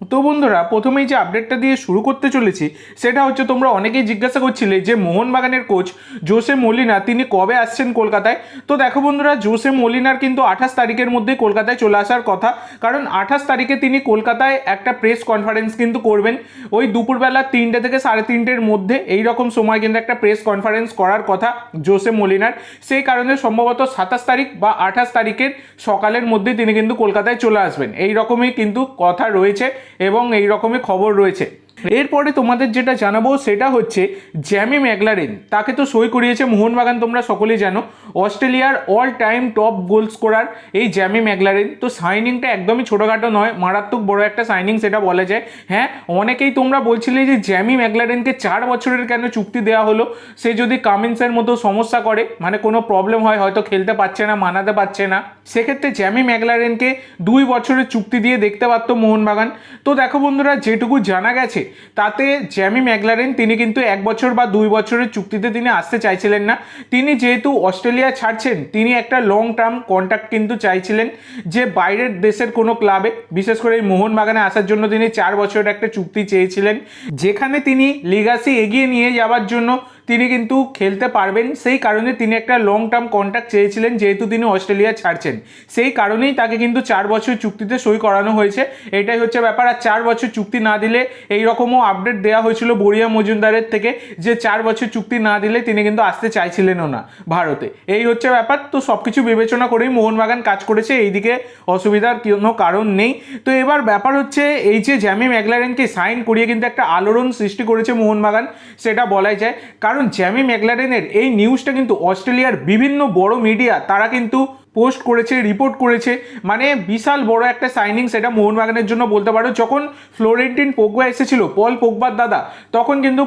তো বন্ধুরা, প্রথমেই যে আপডেটটা দিয়ে শুরু করতে চলেছি, সেটা হচ্ছে তোমরা অনেকেই জিজ্ঞাসা করছিলে যে মোহনবাগানের কোচ জোসে মলিনা, তিনি কবে আসছেন কলকাতায়? তো দেখো বন্ধুরা, জোসে মলিনার কিন্তু আঠাশ তারিখের মধ্যে কলকাতায় চলে আসার কথা, কারণ আঠাশ তারিখে তিনি কলকাতায় একটা প্রেস কনফারেন্স কিন্তু করবেন। ওই দুপুরবেলা তিনটে থেকে সাড়ে তিনটের মধ্যে এই রকম সময় কিন্তু একটা প্রেস কনফারেন্স করার কথা জোসে মলিনার। সেই কারণে সম্ভবত সাতাশ তারিখ বা আঠাশ তারিখের সকালের মধ্যে তিনি কিন্তু কলকাতায় চলে আসবেন। এই রকমই কিন্তু কথা রয়েছে। এবং এই রকমই খবর রয়েছে। এরপরে তোমাদের যেটা জানাব সেটা হচ্ছে জ্যামি ম্যাগলারেন তাকে তো সই করিয়েছে মোহনবাগান, তোমরা সকলেই জানো। অস্ট্রেলিয়ার all time top goal scorer এই জ্যামি ম্যাগলারেন তো সাইনিংটা একদমই ছোটোখাটো নয়, মারাত্মক বড় একটা সাইনিং সেটা বলা যায়। হ্যাঁ অনেকেই তোমরা বলছিলে যে জ্যামি ম্যাগলারেনকে চার বছরের কেন চুক্তি দেওয়া হলো? সে যদি কামিন্সের মতো সমস্যা করে মানে কোনো প্রবলেম হয়, হয়তো খেলতে পারছে না, মানাতে পারছে না। সেক্ষেত্রে জ্যামি ম্যাগলারেনকে দুই বছরের চুক্তি দিয়ে দেখতে পারতো মোহনবাগান। তো দেখো বন্ধুরা, যেটুকু জানা গেছে, তাতে জ্যামি ম্যাগলারেন তিনি কিন্তু এক বছর বা দুই বছরের চুক্তিতে তিনি আসতে চাইছিলেন না। তিনি যেহেতু অস্ট্রেলিয়া ছাড়ছেন, তিনি একটা লং টার্ম কন্ট্রাক্ট কিন্তু চাইছিলেন যে বাইরের দেশের কোনো ক্লাবে বিশেষ করে এই মোহনবাগানে আসার জন্য তিনি চার বছরের একটা চুক্তি চেয়েছিলেন, যেখানে তিনি লিগাসি এগিয়ে নিয়ে যাওয়ার জন্য তিনি কিন্তু খেলতে পারবেন। সেই কারণে তিনি একটা লং টার্ম কন্ট্রাক্ট চেয়েছিলেন, যেহেতু তিনি অস্ট্রেলিয়া ছাড়ছেন। সেই কারণেই তাকে কিন্তু চার বছর চুক্তিতে সই করানো হয়েছে। এটাই হচ্ছে ব্যাপার। আর চার বছর চুক্তি না দিলে এই রকমও আপডেট দেওয়া হয়েছিল বড়িয়া মজুমদারের থেকে, যে চার বছর চুক্তি না দিলে তিনি কিন্তু আসতে চাইছিলেনও না ভারতে। এই হচ্ছে ব্যাপার। তো সব কিছু বিবেচনা করেই মোহনবাগান কাজ করেছে। এইদিকে অসুবিধার কোনো কারণ নেই। তো এবার ব্যাপার হচ্ছে, এই যে জ্যামি ম্যাগলারেনকে সাইন করিয়ে কিন্তু একটা আলোড়ন সৃষ্টি করেছে মোহনবাগান, সেটা বলাই যায়। কারণ জ্যামি ম্যাগলারেনের এই নিউজটা কিন্তু অস্ট্রেলিয়ার বিভিন্ন বড় মিডিয়া তারা কিন্তু পোস্ট করেছে রিপোর্ট করেছে। মানে বিশাল বড় একটা সাইনিং সেটা মোহনবাগানের জন্য বলতে পারো। যখন ফ্লোরেন্টিন পোগবা এসেছিল, পল পোগবার দাদা, তখন কিন্তু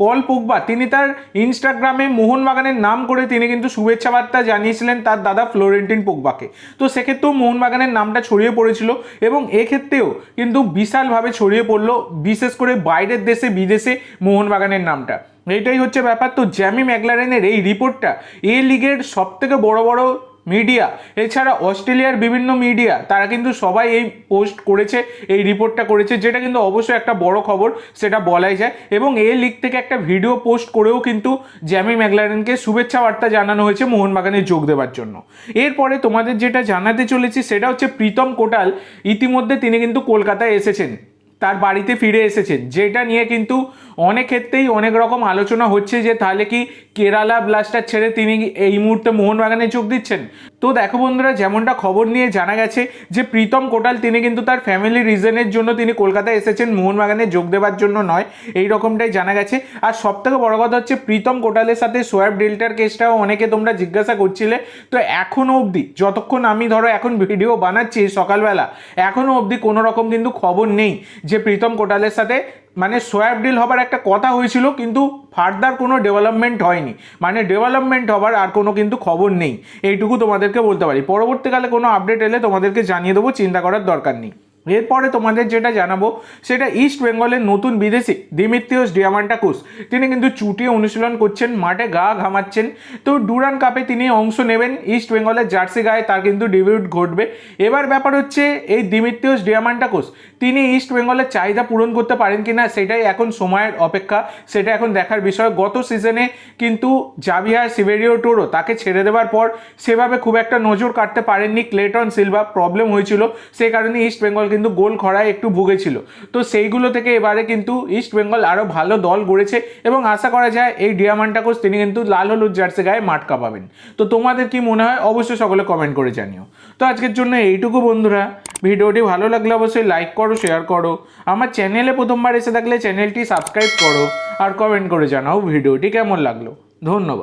পল পোগবা, তিনি তার ইনস্টাগ্রামে মোহনবাগানের নাম করে তিনি কিন্তু শুভেচ্ছা বার্তা জানিয়েছিলেন তার দাদা ফ্লোরেন্টিন পোগবাকে। তো সেক্ষেত্রেও মোহনবাগানের নামটা ছড়িয়ে পড়েছিল এবং এক্ষেত্রেও কিন্তু বিশালভাবে ছড়িয়ে পড়ল, বিশেষ করে বাইরের দেশে, বিদেশে মোহনবাগানের নামটা। এইটাই হচ্ছে ব্যাপার। তো জ্যামি ম্যাগলারেনের এই রিপোর্টটা এ লিগের সব থেকে বড় বড় মিডিয়া, এছাড়া অস্ট্রেলিয়ার বিভিন্ন মিডিয়া, তারা কিন্তু সবাই এই পোস্ট করেছে, এই রিপোর্টটা করেছে, যেটা কিন্তু অবশ্যই একটা বড় খবর, সেটা বলাই যায়। এবং এই লিগ থেকে একটা ভিডিও পোস্ট করেও কিন্তু জ্যামি ম্যাগলারেনকে শুভেচ্ছা বার্তা জানানো হয়েছে মোহনবাগানে যোগ দেওয়ার জন্য। এরপরে তোমাদের যেটা জানাতে চলেছি, সেটা হচ্ছে প্রীতম কোটাল ইতিমধ্যে তিনি কিন্তু কলকাতায় এসেছেন। তার বাড়িতে ফিরে এসেছেন। যেটা নিয়ে কিন্তু অনেক ক্ষেত্রেই অনেক রকম আলোচনা হচ্ছে যে তাহলে কি কেরালা ব্লাস্টার ছেড়ে তিনি এই মুহূর্তে মোহনবাগানে যোগ দিচ্ছেন? তো দেখো বন্ধুরা, যেমনটা খবর নিয়ে জানা গেছে যে প্রীতম কোটাল, তিনি কিন্তু তার ফ্যামিলি রিজনের জন্য তিনি কলকাতায় এসেছেন, মোহনবাগানে যোগ দেওয়ার জন্য নয়, এই রকমটাই জানা গেছে। আর সব থেকে বড় কথা হচ্ছে, প্রীতম কোটালের সাথে সোয়াব ডেল্টার কেসটাও অনেকে তোমরা জিজ্ঞাসা করছিলে। তো এখনও অবধি, যতক্ষণ আমি ধরো এখন ভিডিও বানাচ্ছি সকালবেলা এখনও অবধি কোনো রকম কিন্তু খবর নেই যে প্রীতম কোটালের সাথে মানে সোয়াব ডিল হবার একটা কথা হয়েছিল, কিন্তু ফার্দার কোনো ডেভেলপমেন্ট হয়নি। মানে ডেভেলপমেন্ট হবার আর কোনো কিন্তু খবর নেই। এইটুকু তোমাদেরকে বলতে পারি। পরবর্তীকালে কোনো আপডেট এলে তোমাদেরকে জানিয়ে দেবো, চিন্তা করার দরকার নেই। এরপরে তোমাদের যেটা জানাব, সেটা ইস্ট বেঙ্গলের নতুন বিদেশি দিমিত্রিয়স ডিয়ামান্টাকুস তিনি কিন্তু চুটিয়ে অনুশীলন করছেন, মাঠে গা ঘামাচ্ছেন। তো ডুরান কাপে তিনি অংশ নেবেন ইস্ট বেঙ্গলের জার্সি গায়ে তার কিন্তু ডিবিউট ঘটবে। এবার ব্যাপার হচ্ছে, এই দিমিত্রিয়স ডিয়ামান্টাকুস তিনি ইস্ট বেঙ্গলের চাহিদা পূরণ করতে পারেন কিনা, সেটাই এখন সময়ের অপেক্ষা। সেটা এখন দেখার বিষয়। গত সিজনে কিন্তু জাভিয়ার সিভেরিও টোরো তাকে ছেড়ে দেওয়ার পর, সেভাবে খুব একটা নজর কাটতে পারেননি। ক্লেটন সিলভা প্রবলেম হয়েছিল সেই কারণে ইস্ট বেঙ্গল কিন্তু গোল খরায় একটু ভুগেছিল। তো সেইগুলো থেকে এবারে কিন্তু ইস্ট বেঙ্গল আরও ভালো দল গড়েছে এবং আশা করা যায় এই ডিয়ামান্টাকোস তিনি কিন্তু লাল হলুদ জার্সি গায়ে মাঠ কাঁপাবেন তো তোমাদের কি মনে হয়? অবশ্যই সকলে কমেন্ট করে জানিও। তো আজকের জন্য এইটুকু বন্ধুরা। ভিডিওটি ভালো লাগলে অবশ্যই লাইক করো শেয়ার করো। আমার চ্যানেলে প্রথমবার এসে থাকলে চ্যানেলটি সাবস্ক্রাইব করো আর কমেন্ট করে জানাও ভিডিওটি কেমন লাগল। ধন্যবাদ।